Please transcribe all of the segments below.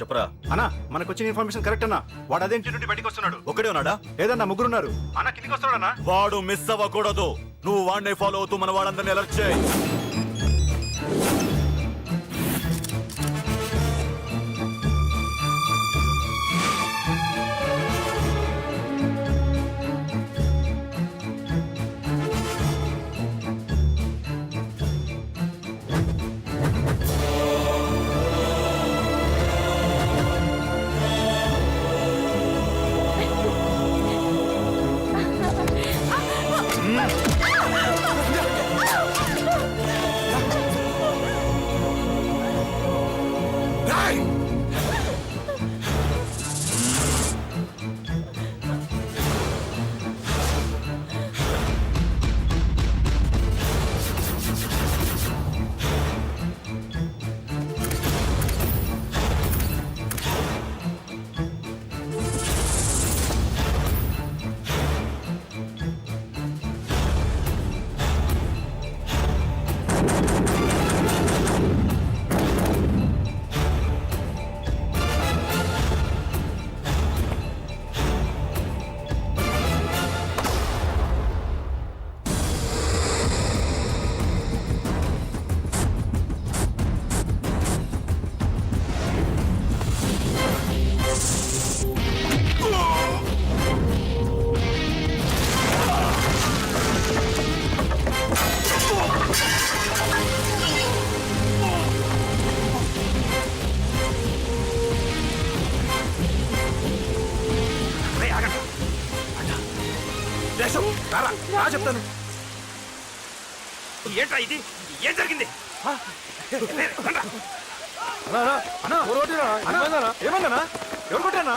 చెప్పరా? అన్నా మనకు వచ్చిన ఇన్ఫర్మేషన్ కరెక్ట్ అన్నా. వాడు అదే ఇంటి నుండి బయటికి వస్తున్నాడు. ఒకడే ఉన్నాడా? ఏదన్నా ముగ్గురున్నారు. అన్న కిందికి వస్తున్నాడన్నా. వాడు మిస్ అవ్వకూడదు. నువ్వు వాడిని ఫాలో అవుతూ మన వాళ్ళందరినీ అలర్ట్ చేయి. చెప్తాను ఏంట్రా ఇది ఏం జరిగింది ఏమన్నా ఎవరు కొట్టానా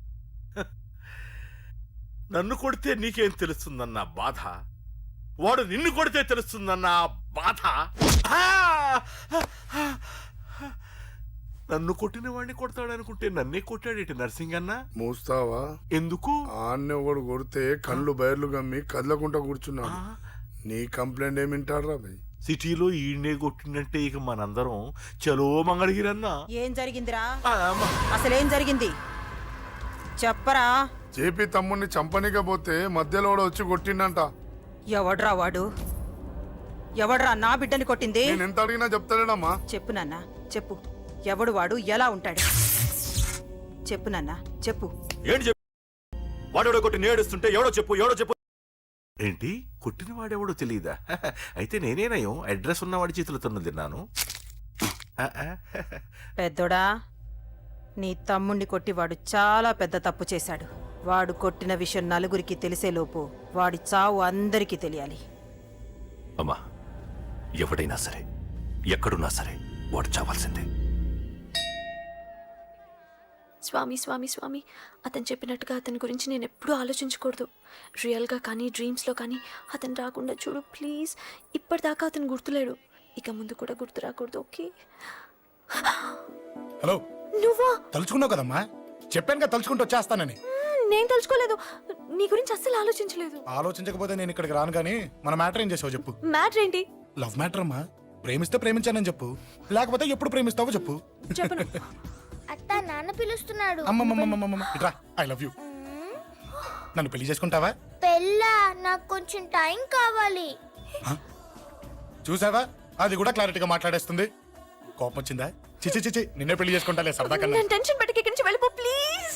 నన్ను కొడితే నీకేం తెలుస్తుందన్న బాధ? వాడు నిన్ను కొడితే తెలుస్తుందన్న బాధ! నన్ను కొట్టిన వాడిని కొడతాడనుకుంటే నన్నే కొట్టాడేటి నర్సింగ్ అన్న మూస్తావా? ఎందుకు? ఆన్నే ఒకడు కొడితే కళ్ళు బయర్లు గమ్మి కదలకుండా కూర్చున్నాడు. ఆ, నీ కంప్లైంట్ ఏమింటారా భయ్? సిటీలో ఈయనే కొట్టిందంటే ఇక మనందరం చలో మంగళగిరన్నా ఏం జరిగిందిరా. అసలేం జరిగింది? చెప్పరా? జేపీ తమ్ముడిని చంపనీకపోతే మధ్యలో వాడు వచ్చి కొట్టిండంట. ఎవడ్రా వాడు? ఎవడ్రా నా బిడ్డని కొట్టింది? నేను ఎంత అడిగినా చెప్తాడమ్మా చెప్పు నాన్న చెప్పు. ఎవడు వాడు ఎలా ఉంటాడు? చెప్పు నాన్న చెప్పు. ఏంటి చెప్పు? వాడెవడో కొట్టి నేడుస్తుంటే ఎవడో చెప్పు ఎవడో చెప్పు. ఏంటి? కొట్టిన వాడెవడో తెలియదా అయితే నేనేనయం అడ్రస్ ఉన్నవాడి చేతులతో తిన్నాను. ఆ, ఆ. పెద్దోడా నీ తమ్ముణ్ణి కొట్టి వాడు చాలా పెద్ద తప్పు చేశాడు. వాడు కొట్టిన విషయం నలుగురికి తెలిసేలోపు వాడి చావు అందరికీ తెలియాలి. అమ్మా ఎవడైనా సరే ఎక్కడున్నా సరే వాడు చావాల్సిందే. స్వామి స్వామి స్వామి అతను చెప్పినట్టుగా అతని గురించి నేను ఎప్పుడూ ఆలోచించకూడదు. రియల్గా కానీ డ్రీమ్స్లో కానీ అతను రాకుండా చూడు ప్లీజ్ ఇప్పటిదాకా అతను గుర్తులేడు. ఇక ముందు కూడా గుర్తు రాకూడదు ఓకే? హలో. నువ్వా? తలుచుకున్నావు కదమ్మా? చెప్పాను కదా తలుచుకుంటూ వచ్చేస్తానని. నేను తలుచుకోలేదు. నీ గురించి అస్సలు ఆలోచించలేదు. ఆలోచించకపోతే నేను ఇక్కడికి రాను కానీ మన మ్యాటర్ ఏం చేసావు చెప్పు. మ్యాటర్ ఏంటి? లవ్ మ్యాటర్ అమ్మా. ప్రేమిస్తే ప్రేమించానని చెప్పు. లేకపోతే ఎప్పుడు ప్రేమిస్తావో చెప్పు. చెప్పను. అత్త నాన్న పిలుస్తున్నాడు. అమ్మమ్మమ్మమ్మమ్మ ఇట్రా ఐ లవ్ యూ నన్ను పెళ్ళి చేసుకుంటావా? వెళ్ళా నాకు కొంచెం టైం కావాలి. చూసావా? అది కూడా క్లారిటీగా మాట్లాడేస్తుంది. కోపం వచ్చిందా? చిచి చిచి నిన్నే పెళ్ళి చేసుకుంటాలే సరదా కన్నా. నేను టెన్షన్ పెట్టి ఇక్కడి నుంచి వెళ్ళిపో ప్లీజ్.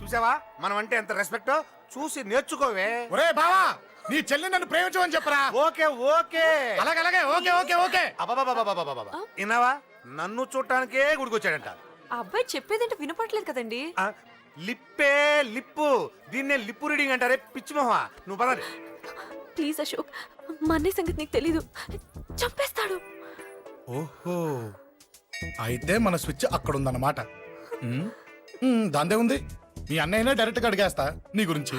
చూసావా? మనం అంటే ఎంత రెస్పెక్ట్ చూసి నేర్చుకోవే. ఒరే బావా నీ చెల్లి నన్ను ప్రేమించమని చెప్పరా? Okay okay. అలాగే అలాగే ఓకే ఓకే ఓకే. అబాబాబాబాబాబాబా. విన్నావా? నన్ను చూడటానికే గుడికొచ్చాడంట. ఆ అబ్బాయి చెప్పేదంటే వినపడలేదు కదండి. ఆ, లిప్పే లిప్పు. దీన్నే లిప్పు రీడింగ్ అంటారే పిచ్చి మొహ నువ్వు పదండి. ప్లీజ్ అశోక్ మా అన్నయ్య సంగతి నీకు తెలీదు. చంపేస్తాడు. ఓహో అయితే మన స్విచ్ అక్కడ ఉందన్నమాట ఉమ్, ఉమ్, దాందే ఉంది. మీ అన్నయ్యనే డైరెక్ట్గా అడిగేస్తా నీ గురించి.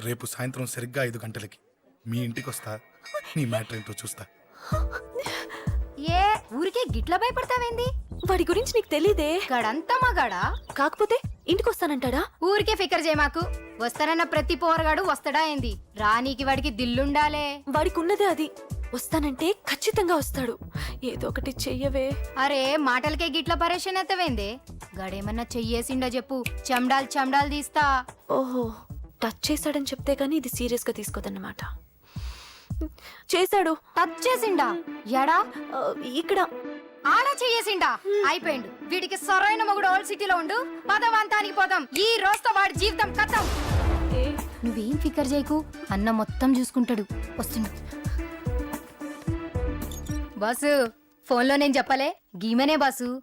రేపు సాయంత్రం సరిగ్గా ఐదు గంటలకి మీ ఇంటికి వస్తా నీ మ్యాటర్ ఏంటో చూస్తా. ఏ ఊరికే గిట్ల భయపడతావేంది? వాడి గురించి నీకు తెలీదే. గడంతా మగాడా? కాకపోతే ఇంటికి వస్తానంటాడా ఊరికే ఫికర్ చేయమాకు వస్తానన్న ప్రతి పోరగాడు వస్తాడా ఏంది? రానీకి వాడికి దిల్లుండాలే. వాడికి ఉన్నదే అది. వస్తానంటే ఖచ్చితంగా వస్తాడు. ఏదో ఒకటి చెయ్యవే. అరే మాటలకే గిట్ల పరేషన్ ఎత్తవేంది? గడేమన్నా చెయ్యేసిండో చెప్పు. చెమ్డాల్ చెమ్డాల్ తీస్తా. ఓహో టచ్ చేశాడని చెప్తే గానీ ఇది సీరియస్గా తీసుకోదన్నమాట. చేశాడు. టచ్ చేసిండా? ఎడా? ఆ, ఇక్కడ. ఆడ చెయ్యేసిండా? అయిపోయిండు. వీడికి సరైన మొగుడు ఓల్డ్ సిటీలో ఉండు. పదవంతానికి పోదాం. ఈ రోజుతో వాడి జీవితం కథం. నువ్వేం ఫికర్ చేయకు? అన్న మొత్తం చూసుకుంటాడు. వస్తుండు బాసు ఫోన్లో నేను చెప్పలే. గీమనే బాసు